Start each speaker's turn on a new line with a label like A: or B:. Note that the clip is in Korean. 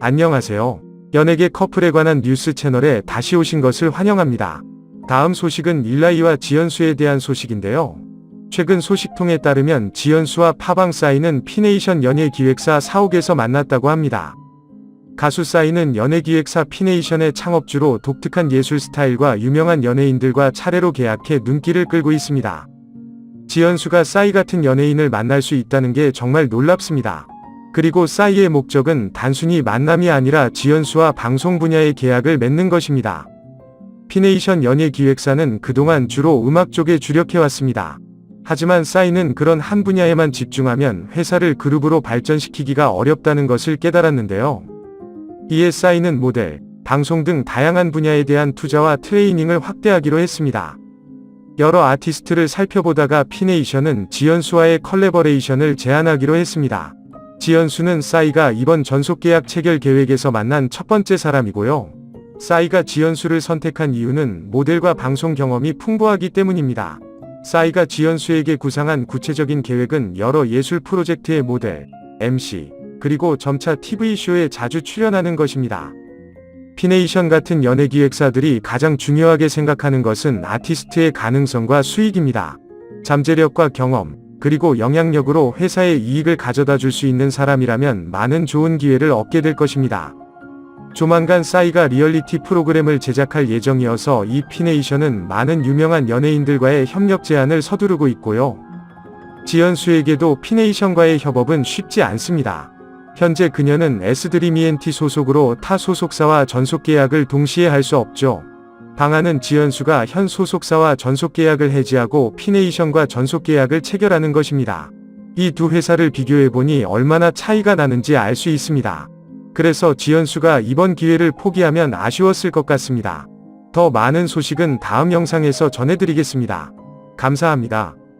A: 안녕하세요. 연예계 커플에 관한 뉴스 채널에 다시 오신 것을 환영합니다. 다음 소식은 일라이와 지연수에 대한 소식인데요. 최근 소식통에 따르면 지연수와 파방 싸이는 피네이션 연예기획사 사옥에서 만났다고 합니다. 가수 싸이는 연예기획사 피네이션의 창업주로 독특한 예술 스타일과 유명한 연예인들과 차례로 계약해 눈길을 끌고 있습니다. 지연수가 싸이 같은 연예인을 만날 수 있다는 게 정말 놀랍습니다. 그리고 싸이의 목적은 단순히 만남이 아니라 지연수와 방송 분야의 계약을 맺는 것입니다. 피네이션 연예 기획사는 그동안 주로 음악 쪽에 주력해왔습니다. 하지만 싸이는 그런 한 분야에만 집중하면 회사를 그룹으로 발전시키기가 어렵다는 것을 깨달았는데요. 이에 싸이는 모델, 방송 등 다양한 분야에 대한 투자와 트레이닝을 확대하기로 했습니다. 여러 아티스트를 살펴보다가 피네이션은 지연수와의 컬래버레이션을 제안하기로 했습니다. 지연수는 싸이가 이번 전속계약 체결 계획에서 만난 첫 번째 사람이고요. 싸이가 지연수를 선택한 이유는 모델과 방송 경험이 풍부하기 때문입니다. 싸이가 지연수에게 구상한 구체적인 계획은 여러 예술 프로젝트의 모델, MC, 그리고 점차 TV쇼에 자주 출연하는 것입니다. 피네이션 같은 연예 기획사들이 가장 중요하게 생각하는 것은 아티스트의 가능성과 수익입니다. 잠재력과 경험, 그리고 영향력으로 회사에 이익을 가져다 줄 수 있는 사람이라면 많은 좋은 기회를 얻게 될 것입니다. 조만간 싸이가 리얼리티 프로그램을 제작할 예정이어서 이 피네이션은 많은 유명한 연예인들과의 협력 제안을 서두르고 있고요. 지연수에게도 피네이션과의 협업은 쉽지 않습니다. 현재 그녀는 S드림 ENT 소속으로 타 소속사와 전속 계약을 동시에 할 수 없죠. 방안은 지연수가 현 소속사와 전속 계약을 해지하고 피네이션과 전속 계약을 체결하는 것입니다. 이 두 회사를 비교해보니 얼마나 차이가 나는지 알 수 있습니다. 그래서 지연수가 이번 기회를 포기하면 아쉬웠을 것 같습니다. 더 많은 소식은 다음 영상에서 전해드리겠습니다. 감사합니다.